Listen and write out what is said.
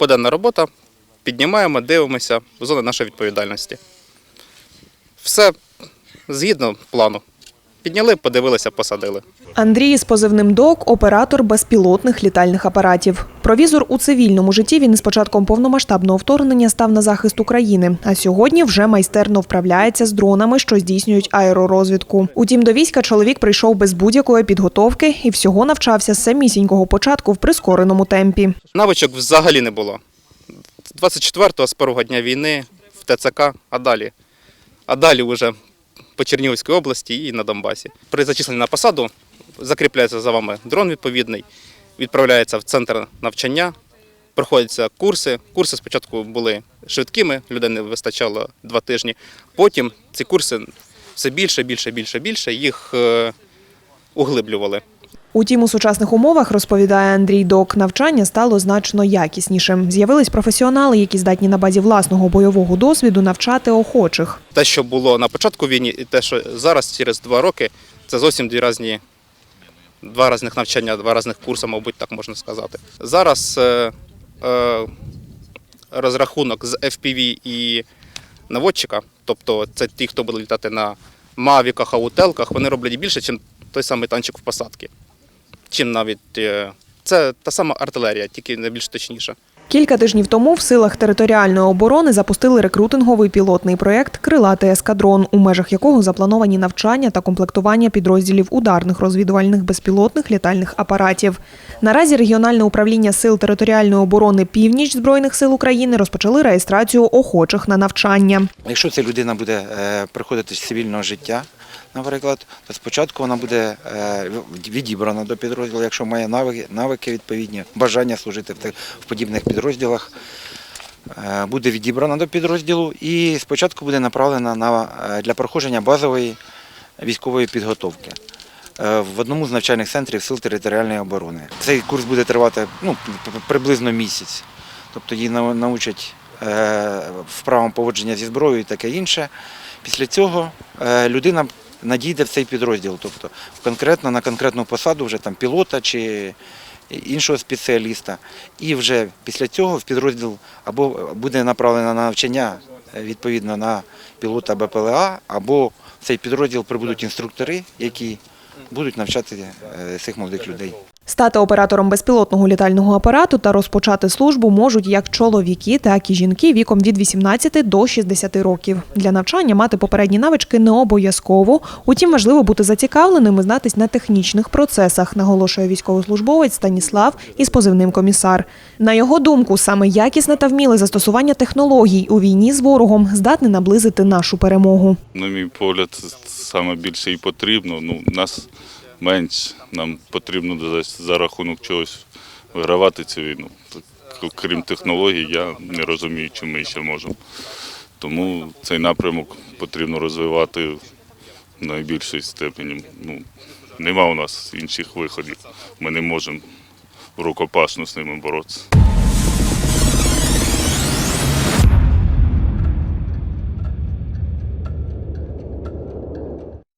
Поденна робота, піднімаємо, дивимося, зона нашої відповідальності. Все згідно плану. Підняли, подивилися, посадили. Андрій з позивним ДОК – оператор безпілотних літальних апаратів. Провізор у цивільному житті він із початком повномасштабного вторгнення став на захист України, а сьогодні вже майстерно вправляється з дронами, що здійснюють аеророзвідку. Утім, до війська чоловік прийшов без будь-якої підготовки і всього навчався з самісінького початку в прискореному темпі. Навичок взагалі не було. 24-го з першого дня війни в ТЦК, а далі. А далі вже по Чернігівській області і на Донбасі. При зачисленні на посаду закріпляється за вами дрон відповідний, відправляється в центр навчання, проходяться курси. Курси спочатку були швидкими, людей не вистачало два тижні. Потім ці курси все більше, більше, більше, більше їх е, углиблювали. Утім, у сучасних умовах, розповідає Андрій Док, навчання стало значно якіснішим. З'явились професіонали, які здатні на базі власного бойового досвіду навчати охочих. те, що було на початку війни, і те, що зараз, через два роки, це зовсім дві різні, два різних навчання, два різних курси, мабуть, так можна сказати. Зараз е, е, розрахунок з FPV і наводчика, тобто це ті, хто буде літати на мавіках, аутелках, вони роблять більше, ніж той самий танчик в посадці. Чим навіть е, це та сама артилерія, тільки не більш точніша. Кілька тижнів тому в силах територіальної оборони запустили рекрутинговий пілотний проєкт Крилатий ескадрон, у межах якого заплановані навчання та комплектування підрозділів ударних розвідувальних безпілотних літальних апаратів. Наразі регіональне управління сил територіальної оборони Північ збройних сил України розпочали реєстрацію охочих на навчання. Якщо ця людина буде е, приходити з цивільного життя, наприклад, то спочатку вона буде е, відібрана до підрозділу, якщо має навики, навики відповідні, бажання служити в подібних підрозділах. е, Буде відібрана до підрозділу і спочатку буде направлена на, е, для проходження базової військової підготовки в одному з навчальних центрів сил територіальної оборони. Цей курс буде тривати ну, приблизно місяць. Тобто її научать вправам поводження зі зброєю і таке інше. Після цього людина надійде в цей підрозділ, тобто конкретно на конкретну посаду вже там пілота чи іншого спеціаліста. І вже після цього в підрозділ або буде направлено на навчання е, відповідно на пілота БПЛА, або в цей підрозділ прибудуть інструктори, які будуть навчати е, цих молодих людей. Стати оператором безпілотного літального апарату та розпочати службу можуть як чоловіки, так і жінки віком від 18 до 60 років. Для навчання мати попередні навички не обов'язково. Утім, важливо бути зацікавленим і знатись на технічних процесах, наголошує військовослужбовець Станіслав із позивним комісар. На його думку, саме якісне та вміле застосування технологій у війні з ворогом здатне наблизити нашу перемогу. На мій погляд, саме більше і потрібно. Ну, нас менш, нам потрібно за рахунок чогось вигравати цю війну. Крім технологій, я не розумію, чи ми ще можемо. Тому цей напрямок потрібно розвивати в найбільшій степені. Ну, нема у нас інших виходів. Ми не можемо рукопашно з ними боротися.